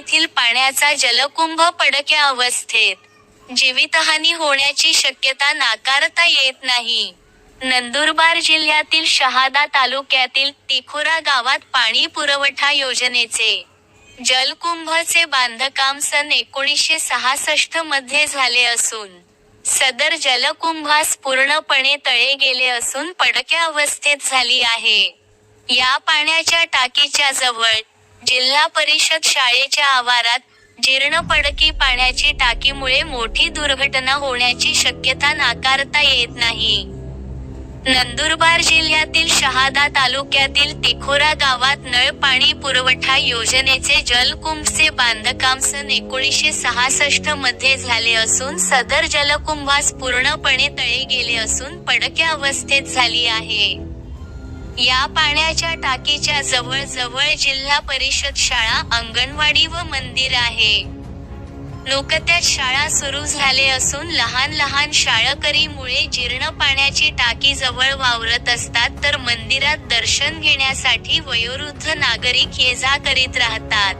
येथील पाण्याचा जलकुंभ पडक्या अवस्थेत. जीवितहानी होण्याची शक्यता नाकारता येत नाही. नंदुरबार जिल्ह्यातील शहादा तालुक्यातील तिखुरा गावात पाणी पुरवठा योजनेचे. जलकुंभचे बांधकाम सन एकोणीसशे सहासष्टमध्ये झाले असून सदर जलकुंभास पूर्णपणे तळे गेले असून पडक्या अवस्थेत झाली आहे. या पाण्याच्या टाकीच्या जवळ जिल्हा परिषद शाळेच्या आवारात जीर्ण पडकी पाण्याची टाकीमुळे मोठी दुर्घटना होण्याची शक्यता नाकारता येत नाही. नंदुरबार जिल्ह्यातील शहादा तालुक्यातील तिखोरा गावात नळ पाणी पुरवठा योजनेचे जलकुंभचे बांधकाम सन एकोणीसशे सहासष्टमध्ये झाले असून सदर जलकुंभास पूर्णपणे तळे गेले असून पडक्या अवस्थेत झाली आहे. या पाण्याच्या टाकीच्या जवळ जवळ जिल्हा परिषद शाळा अंगणवाडी व मंदिर आहे. नुकत्याच शाळा सुरू झाले असून लहान लहान शाळकरीमुळे जीर्ण पाण्याची टाकी जवळ वावरत असतात तर मंदिरात दर्शन घेण्यासाठी वयोवृद्ध नागरिक ये जा करीत राहतात.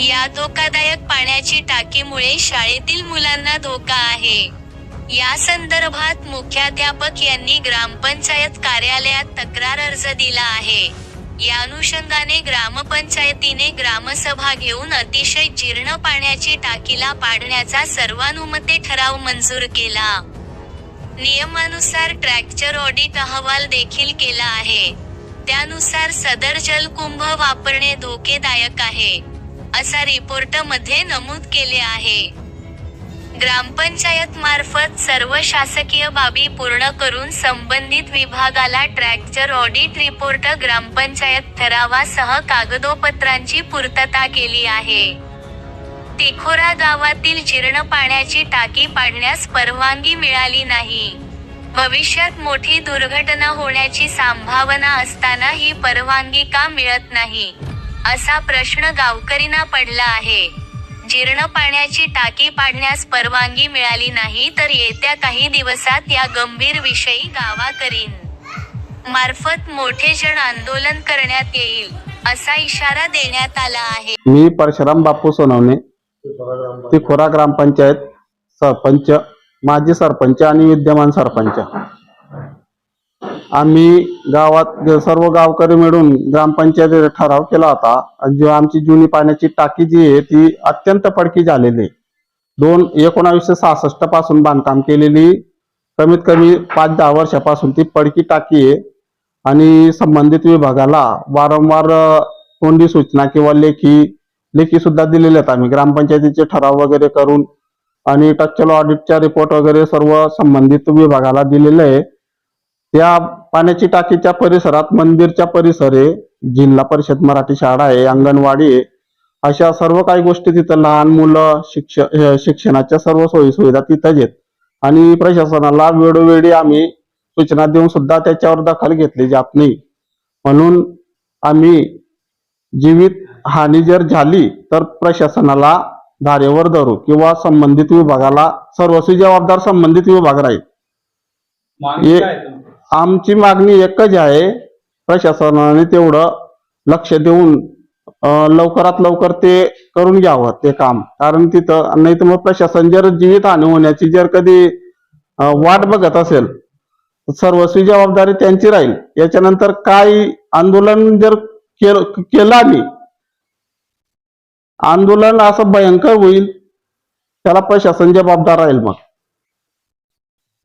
या धोकादायक पाण्याची टाकीमुळे शाळेतील मुलांना धोका आहे. या संदर्भात मुख्याध्यापक यांनी ग्रामपंचायत कार्यालयात तक्रार अर्ज दिला आहे. या अनुषंगाने ग्रामपंचायतीने ग्रामसभा घेऊन अतिशय जीर्ण पाण्याची टाकीला पाडण्याचा सर्वानुमते ठराव मंजूर केला. नियमानुसार ट्रॅक्चर ऑडिट अहवाल देखील केला आहे. त्यानुसार सदर जलकुंभ वापरणे धोकेदायक आहे असा रिपोर्टमध्ये नमूद केले आहे. ग्रामपंचायत मार्फत सर्व शासकीय बाबी पूर्ण करून संबंधित विभागाला ट्रॅक्चर ऑडिट रिपोर्ट ग्रामपंचायत ठरावासह कागदोपत्रांची पूर्तता केली आहे. तिखोरा गावातील जीर्ण पाण्याची टाकी पाडण्यास परवानगी मिळाली नाही. भविष्यात मोठी दुर्घटना होण्याची संभावना असताना ही परवानगी का मिळत नाही? असा प्रश्न गावकरींना पडला आहे. जीर्ण पाण्याची टाकी पाडण्यास परवानगी मिळाली नाही तर येत्या काही दिवसात या गंभीर विषयी गावाकरीन मार्फत मोठे जण आंदोलन करण्यात येईल असा इशारा देण्यात आला आहे. मी परशुराम बापू सोनवणे तिखोरा ग्रामपंचायत सरपंच माजी सरपंच आणि विद्यमान सरपंच. आम्ही गावात सर्व गावकरी मिळून ग्रामपंचायतीने ठराव केला होता. आणि जी आमची जुनी पाण्याची टाकी जी आहे ती अत्यंत पडकी झालेली आहे. दोन एकोणावीसशे सहासष्टपासून बांधकाम केलेली कमीत कमी पाच दहा वर्षापासून ती पडकी टाकी आहे. आणि संबंधित विभागाला वारंवार तोंडी सूचना किंवा लेखी लेखी सुद्धा दिलेले आहेत आम्ही. ग्रामपंचायतीचे ठराव वगैरे करून आणि टक्चल ऑडिटचा रिपोर्ट वगैरे सर्व संबंधित विभागाला दिलेलं आहे. त्या पाण्याची टाकीच्या परिसरात मंदिरच्या परिसर आहे जिल्हा परिषद मराठी शाळा आहे अंगणवाडी आहे. अशा सर्व काही गोष्टी तिथं लहान मुलं शिक्ष हे शिक्षणाच्या सर्व सोयी सुविधा तिथंच आहेत. आणि प्रशासनाला वेळोवेळी आम्ही सूचना देऊन सुद्धा त्याच्यावर दखल घेतली जात नाही. म्हणून आम्ही जीवित हानी जर झाली तर प्रशासनाला धारेवर धरू किंवा संबंधित विभागाला सर्वस्वी जबाबदार संबंधित विभाग राहील. आमची मागणी एकच आहे प्रशासनाने तेवढं लक्ष देऊन लवकरात लवकर ते करून घ्यावं ते काम. कारण तिथं नाही तर मग प्रशासन जर जीवितहानी होण्याची जर कधी वाट बघत असेल सर्वस्वी जबाबदारी त्यांची राहील. याच्यानंतर काय आंदोलन जर केलं केलं आम्ही आंदोलन असं भयंकर होईल. त्याला प्रशासन जबाबदार राहील मग.